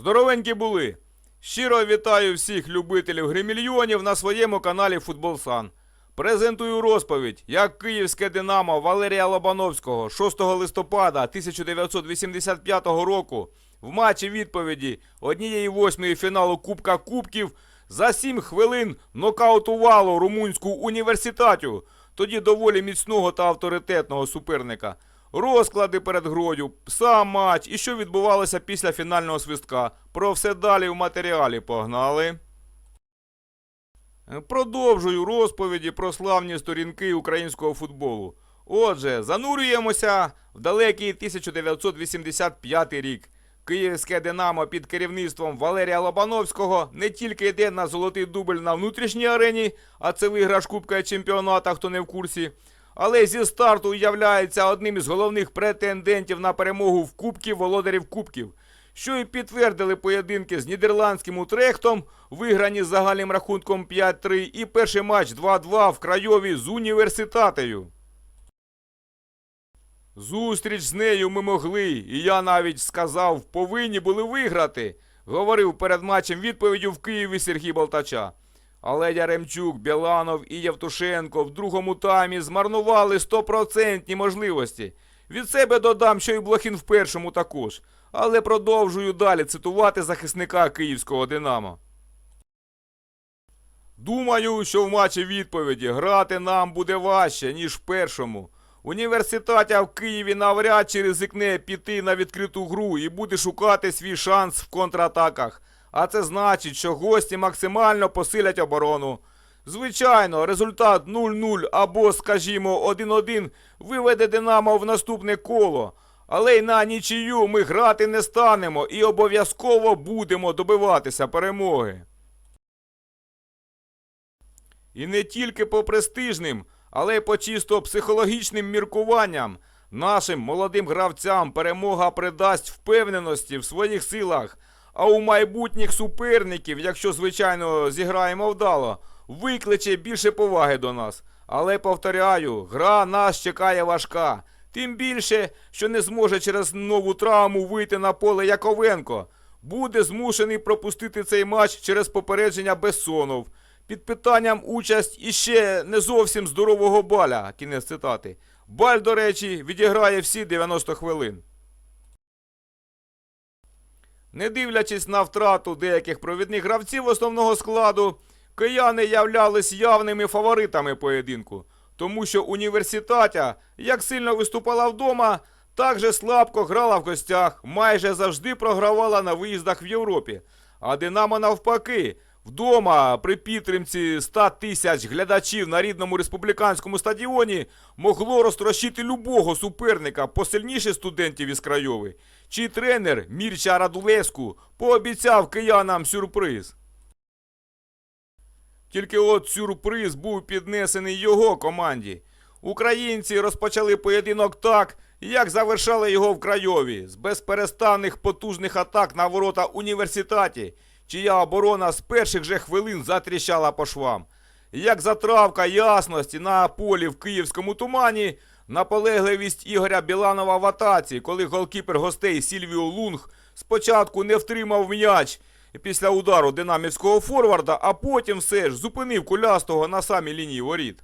Здоровенькі були! Щиро вітаю всіх любителів гримільйонів на своєму каналі Футболсан. Презентую розповідь, як київське Динамо Валерія Лобановського 6 листопада 1985 року в матчі відповіді однієї восьмої фіналу Кубка Кубків за 7 хвилин нокаутувало румунську університатю, тоді доволі міцного та авторитетного суперника. Розклади перед грою, сам матч і що відбувалося після фінального свистка. Про все далі в матеріалі погнали. Продовжую розповіді про славні сторінки українського футболу. Отже, занурюємося в далекий 1985 рік. Київське Динамо під керівництвом Валерія Лобановського не тільки йде на золотий дубль на внутрішній арені, а це виграш Кубка чемпіоната, хто не в курсі. Але зі старту являється одним із головних претендентів на перемогу в Кубки володарів Кубків, що і підтвердили поєдинки з нідерландським Утрехтом, виграні з загальним рахунком 5-3, і перший матч 2-2 в Крайові з університатею. Зустріч з нею ми могли, і я навіть сказав, повинні були виграти, говорив перед матчем відповіддю в Києві Сергій Болтача. Але Яремчук, Біланов і Євтушенко в другому таймі змарнували стопроцентні можливості. Від себе додам, що і Блохін в першому також. Але продовжую далі цитувати захисника київського Динамо. Думаю, що в матчі відповіді грати нам буде важче, ніж в першому. Університатя в Києві навряд чи ризикне піти на відкриту гру і буде шукати свій шанс в контратаках. А це значить, що гості максимально посилять оборону. Звичайно, результат 0-0 або, скажімо, 1-1 виведе Динамо в наступне коло. Але й на нічию ми грати не станемо і обов'язково будемо добиватися перемоги. І не тільки по престижним, але й по чисто психологічним міркуванням. Нашим молодим гравцям перемога придасть впевненості в своїх силах, а у майбутніх суперників, якщо, звичайно, зіграємо вдало, викличе більше поваги до нас. Але повторяю, гра нас чекає важка. Тим більше, що не зможе через нову травму вийти на поле Яковенко. Буде змушений пропустити цей матч через попередження Бессонов. Під питанням участь іще не зовсім здорового баля. Кінець цитати. Баль, до речі, відіграє всі 90 хвилин. Не дивлячись на втрату деяких провідних гравців основного складу, кияни являлись явними фаворитами поєдинку, тому що університатя як сильно виступала вдома, так же слабко грала в гостях, майже завжди програвала на виїздах в Європі. А Динамо навпаки, вдома при підтримці 100 тисяч глядачів на рідному республіканському стадіоні могло розтрощити любого суперника посильніше студентів із Крайови. Чий тренер Мірча Радулеску пообіцяв киянам сюрприз. Тільки от сюрприз був піднесений його команді. Українці розпочали поєдинок так, як завершали його в Крайові, з безперестанних потужних атак на ворота університаті, чия оборона з перших же хвилин затріщала по швам. Як затравка ясності на полі в київському тумані, наполегливість Ігоря Біланова в атаці, коли голкіпер гостей Сільвіо Лунг спочатку не втримав м'яч після удару динамівського форварда, а потім все ж зупинив кулястого на самій лінії воріт.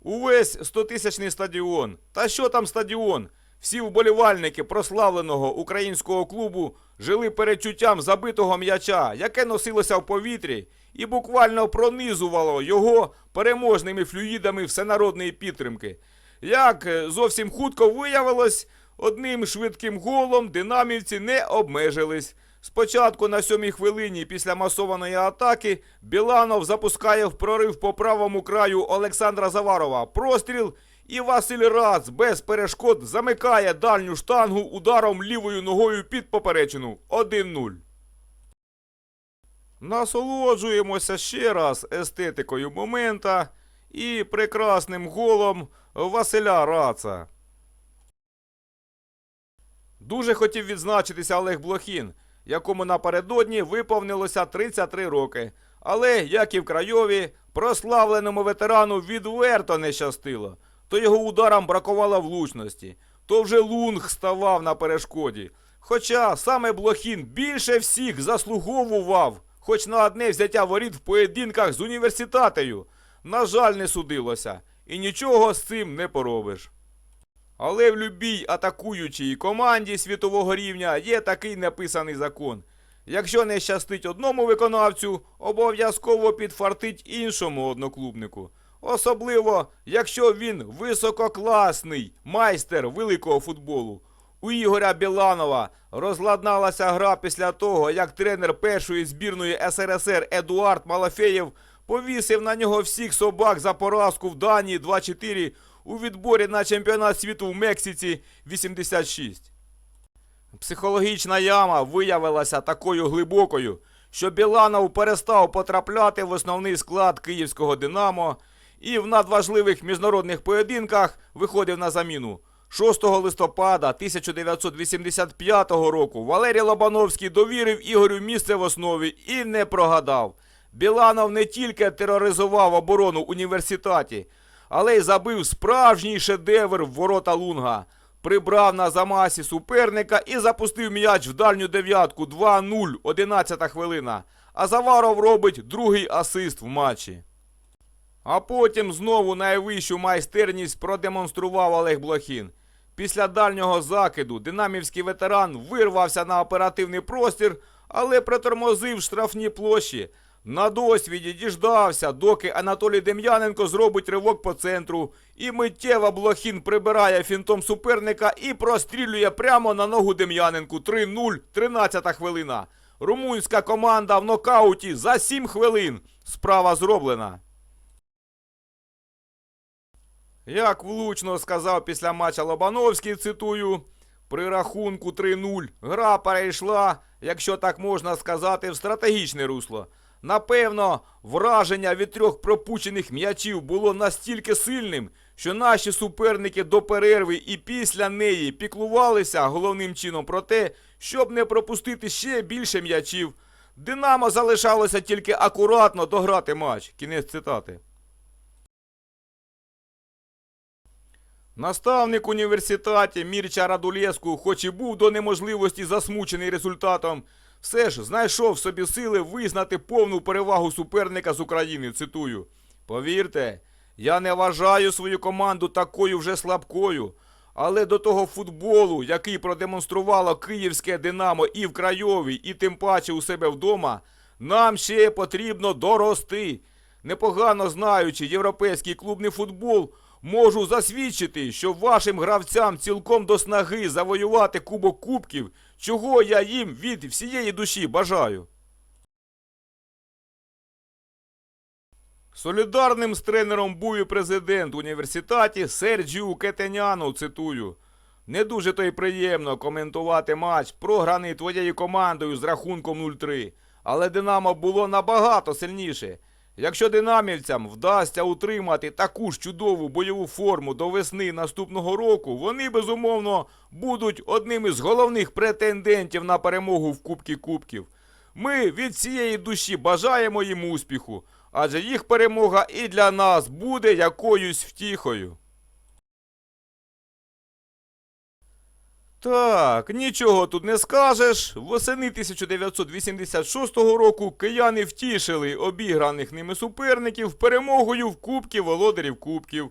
Увесь стотисячний стадіон. Та що там стадіон? Всі вболівальники прославленого українського клубу жили перечуттям забитого м'яча, яке носилося в повітрі, і буквально пронизувало його переможними флюїдами всенародної підтримки. Як е, зовсім хутко виявилось, одним швидким голом динамівці не обмежились. Спочатку на сьомій хвилині після масованої атаки Біланов запускає в прорив по правому краю Олександра Заварова. Простріл і Василь Рац без перешкод замикає дальню штангу ударом лівою ногою під поперечину 1-0. Насолоджуємося ще раз естетикою момента і прекрасним голом Василя Раца. Дуже хотів відзначитися Олег Блохін, якому напередодні виповнилося 33 роки. Але, як і в Крайові, прославленому ветерану відверто не щастило. То його ударам бракувало влучності, то вже лунг ставав на перешкоді. Хоча саме Блохін більше всіх заслуговував, хоч на одне взяття воріт в поєдинках з університатею. На жаль, не судилося, і нічого з цим не поробиш. Але в любій атакуючій команді світового рівня є такий написаний закон. Якщо не щастить одному виконавцю, обов'язково підфартить іншому одноклубнику. Особливо, якщо він висококласний майстер великого футболу. У Ігоря Біланова розладналася гра після того, як тренер першої збірної СРСР Едуард Малафеєв повісив на нього всіх собак за поразку в Данії 2-4 у відборі на чемпіонат світу в Мексиці 86. Психологічна яма виявилася такою глибокою, що Біланов перестав потрапляти в основний склад київського Динамо і в надважливих міжнародних поєдинках виходив на заміну. 6 листопада 1985 року Валерій Лобановський довірив Ігорю місце в основі і не прогадав. Біланов не тільки тероризував оборону університеті, але й забив справжній шедевр в ворота Лунга. Прибрав на замасі суперника і запустив м'яч в дальню дев'ятку 2-0, 11 хвилина. А Заваров робить другий асист в матчі. А потім знову найвищу майстерність продемонстрував Олег Блохін. Після дальнього закиду динамівський ветеран вирвався на оперативний простір, але притормозив в штрафній площі. На досвіді діждався, доки Анатолій Дем'яненко зробить ривок по центру, і миттєво Блохін прибирає фінтом суперника і прострілює прямо на ногу Дем'яненку 3-0, 13 хвилина. Румунська команда в нокауті за 7 хвилин. Справа зроблена. Як влучно сказав після матча Лобановський, цитую, при рахунку 3-0 гра перейшла, якщо так можна сказати, в стратегічне русло. Напевно, враження від трьох пропущених м'ячів було настільки сильним, що наші суперники до перерви і після неї піклувалися головним чином про те, щоб не пропустити ще більше м'ячів. Динамо залишалося тільки акуратно дограти матч. Кінець цитати. Наставник університеті Мірча Радулєску, хоч і був до неможливості засмучений результатом, все ж знайшов в собі сили визнати повну перевагу суперника з України. Цитую: Повірте, я не вважаю свою команду такою вже слабкою, але до того футболу, який продемонструвало київське Динамо і в Крайові, і тим паче у себе вдома, нам ще потрібно дорости. Непогано знаючи європейський клубний футбол, можу засвідчити, що вашим гравцям цілком до снаги завоювати кубок кубків, чого я їм від всієї душі бажаю. Солідарним з тренером був і президент університеті Серджіу Кетеняну, цитую. Не дуже то й приємно коментувати матч, програний твоєю командою з рахунком 0-3. Але Динамо було набагато сильніше. Якщо динамівцям вдасться утримати таку ж чудову бойову форму до весни наступного року, вони безумовно будуть одним із головних претендентів на перемогу в Кубці Кубків. Ми від цієї душі бажаємо їм успіху, адже їх перемога і для нас буде якоюсь втіхою. Так, нічого тут не скажеш. Восени 1986 року кияни втішили обіграних ними суперників перемогою в Кубки Володарів Кубків.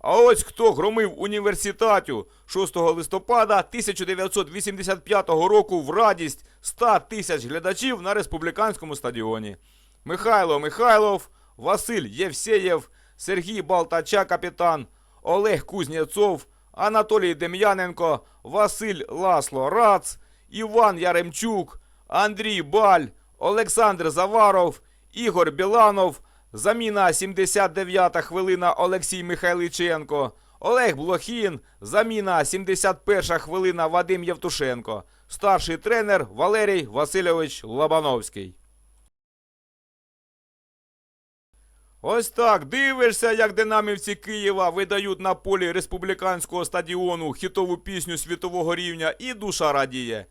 А ось хто громив університатю 6 листопада 1985 року в радість 100 тисяч глядачів на республіканському стадіоні. Михайло Михайлов, Василь Євсеєв, Сергій Балтача, капітан, Олег Кузнєцов, Анатолій Дем'яненко, Василь Ласло Рац, Іван Яремчук, Андрій Баль, Олександр Заваров, Ігор Біланов, заміна 79-та хвилина Олексій Михайличенко, Олег Блохін, заміна 71 хвилина Вадим Євтушенко, старший тренер Валерій Васильович Лобановський. Ось так дивишся, як динамівці Києва видають на полі республіканського стадіону хітову пісню світового рівня і душа радіє.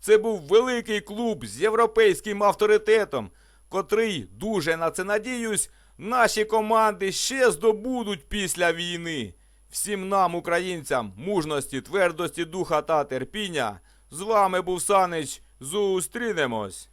Це був великий клуб з європейським авторитетом, котрий, дуже на це надіюсь, наші команди ще здобудуть після війни. Всім нам, українцям, мужності, твердості духа та терпіння. З вами був Санич. Зустрінемось.